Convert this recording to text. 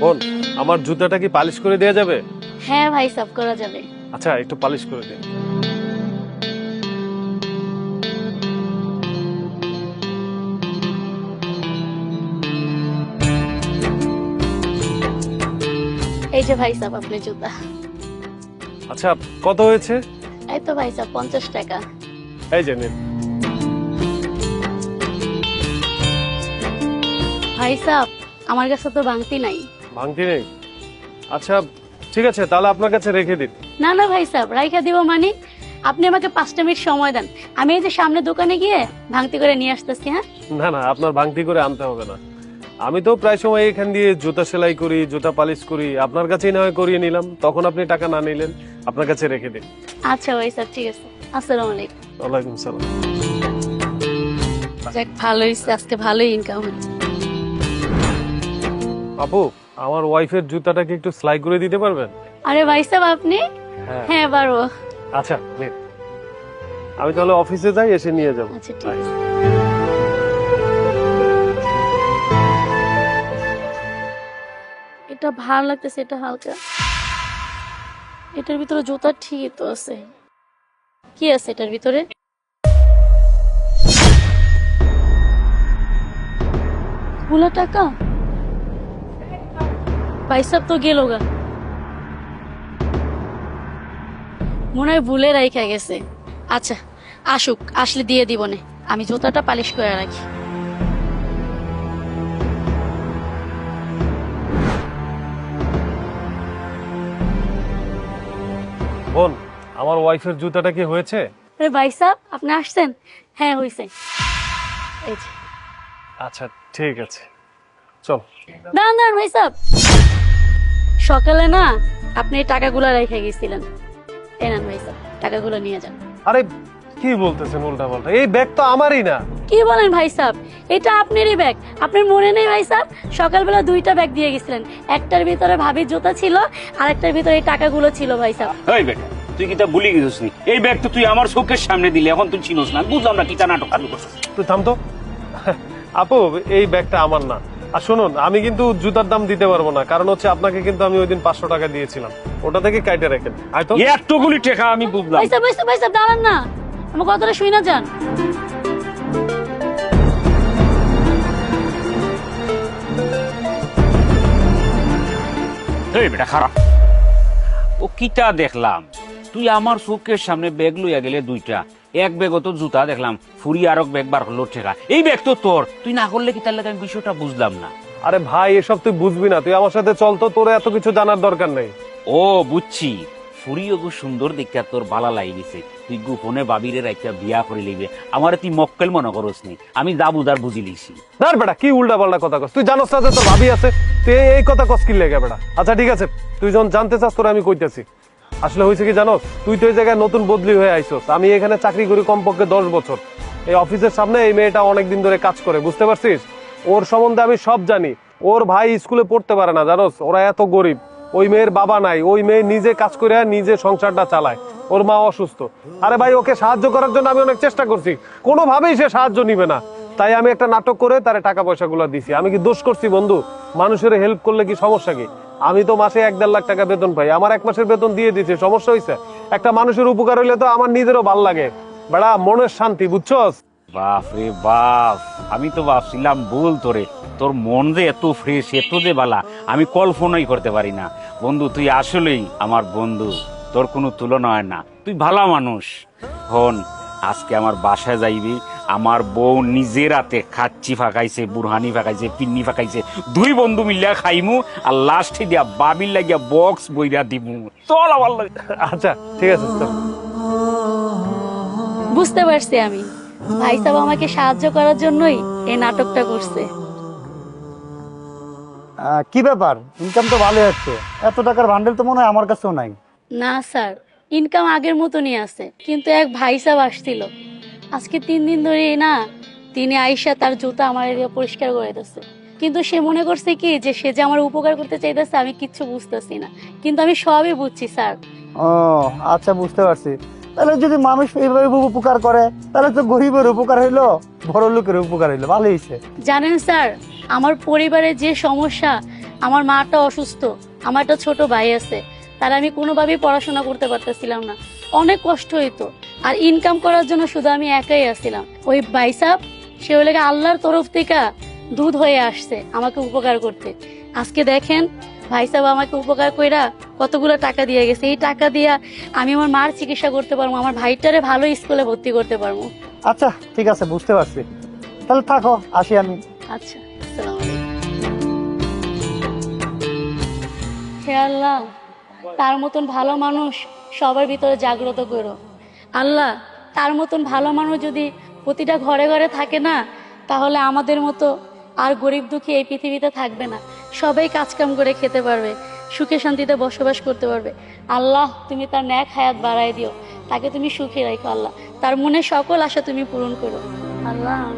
বোন আমার জুতাটা কি পালিশ করে দেওয়া যাবে? হ্যাঁ ভাই সাফ করা যাবে। আচ্ছা একটু পালিশ করে দিন। এই যে ভাই সাহেব আপনার জুতা। আচ্ছা কত হয়েছে? এই তো ভাই সাহেব পঞ্চাশ টাকা। এই যে নিন। ভাই সাহেব আমার কাছে তো বাংতি নাই। ভাঙতি নেই আচ্ছা ঠিক আছে তাহলে আপনার কাছে রেখে দিন। না না ভাই সাহেব রাইখা দিব মানে? আপনি আমাকে পাঁচটা মিনিট সময় দেন। আমি এই যে সামনে দোকানে গিয়ে ভাঙতি করে নিয়ে আসতেছি হ্যাঁ? না না আপনার ভাঙতি করে আনতে হবে না। আমি তো প্রায় সময় এখান দিয়ে জুতা সেলাই করি জুতা পালিশ করি আপনার কাছেই না হয় করিয়ে নিলাম। তখন আপনি টাকা না নিলেন আপনার কাছে রেখে দিন। আচ্ছা ভাই সাহেব ঠিক আছে। আসসালামু আলাইকুম। ওয়ালাইকুম সালাম। যাক ভালোই আজকে ভালোই ইনকাম হচ্ছে আপু আমার ওয়াইফের জুতাটা কি একটু সেলাই করে দিতে পারবেন? আরে ভাই সাহেব আপনি? হ্যাঁ। হ্যাঁ পারব। আচ্ছা নিন। আমি তাহলে অফিসে যাই এসে নিয়ে যাব। আচ্ছা ঠিক আছে। এটা ভালো লাগতেছে এটা হালকা। এটার ভিতরে জুতা ঠিকই তো আছে। কি আছে এটার ভিতরে? ভুলা টাকা? পয়সা তো গেল গা। মনে হয় ভুলে রাইখা গেছে। আচ্ছা আসুক আসলে দিয়ে দিব নে। আমি জুতাটা পালিশ করে রাখি। বোন আমার ওয়াইফের জুতাটা কি হয়েছে? আরে ভাই সাহেব আপনি আসছেন? হ্যাঁ হয়েছে এই যে। আচ্ছা ঠিক আছে। চল। দাঁড়ান দাঁড়ান ভাই সাহেব সকালে না আপনি এই টাকাগুলো রেখে গেছিলেন। এই নেন ভাই সাহেব টাকাগুলো নিয়ে যান। আরে কি বলতেছেন উল্টা পাল্টা এই ব্যাগ তো আমারই না। কি বলেন ভাই সাহেব এটা আপনারই ব্যাগ। আপনার মনে নেই ভাই সাহেব সকালবেলা দুইটা ব্যাগ দিয়ে গেছিলেন। একটার ভিতরে ভাবির জুতা ছিল আর একটার ভিতরে এই টাকাগুলো ছিল ভাই সাহেব এই বেটা তুই কিটা ভুলে গেছিস নি? এই ব্যাগ তো তুই আমার চোখের সামনে দিলি এখন তুই চিনোস না। বুঝলাম না কিটা নাটক। চালু করছিস তুই থাম তো। আপু এই ব্যাগটা আমার না। আর শুনুন আমি কিন্তু জুতার দাম দিতে পারব না কারণ হচ্ছে আপনাকে কিন্তু আমি ওই দিন পাঁচশো টাকা দিয়েছিলাম। ওটা থেকে কাইটে রাখেন। আয় তো এতগুলি টাকা আমি বুঝলাম। সাহেব ভাই সাহেব দাঁড়ান না। আমার কথাটা শুই না যান। এই বেটা খারাপ। ও কিটা দেখলাম? তুই আমার চোখের সামনে ব্যাগ লইয়া গেলে দুইটা। এক ব্যাগ তো জুতা দেখলাম ফুরি আর এক ব্যাগ বার করল ঠেকা। এই ব্যাগ তো তোর। তুই না করলে কি তার লাগে আমি বিষয়টা বুঝলাম না? আরে ভাই এসব তুই বুঝবি না। তুই আমার সাথে চল তো তোর এত কিছু জানার দরকার নেই। ও বুঝছি। ফুরিও গু সুন্দর দেখা তোর বালা তুই গোপনে বাবিরে রাইতা বিয়া করে লিবে আমার তুই মক্কেল মনে করস নি। আমি যা বুঝার বুঝি লিছি। না বেটা কি উল্টা পাল্টা কথা কস? তুই জানোস না যে তোর ভাবি আছে? তুই এই- এই কথা কস কি লেগে বেটা? আচ্ছা ঠিক আছে। তুই যখন জানতে চাস তোর আমি কইতেছি। আসলে হয়েছে কি জানো? তুই তো এই জায়গায় নতুন বদলি হয়ে আইসস। আমি এখানে চাকরি করি কমপক্ষে দশ বছর। এই অফিসের সামনে এই মেয়েটা অনেকদিন ধরে কাজ করে, বুঝতে পারছিস? ওর সম্বন্ধে আমি সব জানি। ওর ভাই স্কুলে পড়তে পারে না, জানোস? ওরা এত গরিব। ওই মেয়ের বাবা নাই। ওই মেয়ে নিজে কাজ করে নিজে সংসারটা চালায়। ওর মা অসুস্থ। আরে ভাই, ওকে সাহায্য করার জন্য আমি অনেক চেষ্টা করছি। কোনোভাবেই সে সাহায্য নিবে না। তাই আমি একটা নাটক করে তারে টাকা পয়সাগুলো দিছি। আমি কি দোষ করছি বন্ধু? মানুষের হেল্প করলে কি সমস্যা কি? আমি তো মাসে এক দেড় লাখ টাকা বেতন পাই। আমার এক মাসের বেতন দিয়ে দিছি, সমস্যা হয়েছে একটা মানুষের উপকার হইলে তো আমার নিজেরও ভালো লাগে। বেড়া, মনের শান্তি, বুঝছস? বাপ বাপ, আমি তো ভাবছিলাম ভুল তোরে। তোর মন যে এত ফ্রেশ এত যে বালা, আমি কল্পনাই করতে পারি না। বন্ধু, তুই আসলেই আমার বন্ধু। তোর কোনো তুলনা হয় না। তুই ভালো মানুষ। হন, আজকে আমার বাসায় যাইবি আমার বউ নিজের হাতে খাচ্ছি ফাঁকাইছে বুরহানি ফাঁকাইছে পিন্নি ফাঁকাইছে। দুই বন্ধু মিলিয়া খাইমু আর লাস্টে দিয়া বাবির লাগিয়া বক্স বইরা দিমু। চল আমার আচ্ছা ঠিক আছে চল। বুঝতে পারছি আমি। ভাই সাহেব আমাকে সাহায্য করার জন্যই এই নাটকটা করছে। আহ, কি ব্যাপার? ইনকাম তো ভালোই হচ্ছে। এত টাকার বান্ডেল তো মনে হয় আমার কাছেও নাই। না স্যার ইনকাম আগের মতনই আছে। কিন্তু এক ভাই সাহেব আসছিল। আজকে তিন দিন ধরে না তিনি আইসা তার জুতা আমার এরিয়া পরিষ্কার করে দিচ্ছে কিন্তু সে মনে করছে কি যে সে যে আমার উপকার করতে চাইতেছে আমি কিচ্ছু বুঝতেছি না। কিন্তু আমি সবই বুঝছি স্যার। ও আচ্ছা বুঝতে পারছি। তাহলে যদি মানুষ এইভাবে উপকার করে তাহলে তো গরিবের উপকার হইল বড় লোকের উপকার হইল ভালো হয়েছে জানেন স্যার আমার পরিবারের যে সমস্যা আমার মাটা অসুস্থ আমার একটা ছোট ভাই আছে তার আমি কোনোভাবেই পড়াশোনা করতে পারতেছিলাম না। অনেক কষ্ট হইতো। আর ইনকাম করার জন্য শুধু আমি একাই আসছিলাম। ওই বাইসাপ সে হলে আল্লাহর তরফ থেকে দুধ হয়ে আসছে আমাকে উপকার করতে। আজকে দেখেন ভাই সাহেব আমাকে উপকার কইরা কতগুলো টাকা দিয়ে গেছে। এই টাকা দিয়া আমি আমার মার চিকিৎসা করতে পারব আমার ভাইটারে ভালো স্কুলে ভর্তি করতে পারব। আচ্ছা ঠিক আছে বুঝতে পারছি। তাহলে থাকো আসি আমি। আচ্ছা হে আল্লাহ তার মতন ভালো মানুষ সবার ভিতরে জাগ্রত করো। আল্লাহ, তার মতন ভালো মানুষ যদি প্রতিটা ঘরে ঘরে থাকে না, তাহলে আমাদের মতো আর গরিব দুঃখী এই পৃথিবীতে থাকবে না। সবাই কাজকাম করে খেতে পারবে, সুখে শান্তিতে বসবাস করতে পারবে। আল্লাহ, তুমি তার ন্যাক হায়াত বাড়াই দিও। তাকে তুমি সুখে রাখো, আল্লাহ। তার মনে সকল আশা তুমি পূরণ করো। আল্লাহ।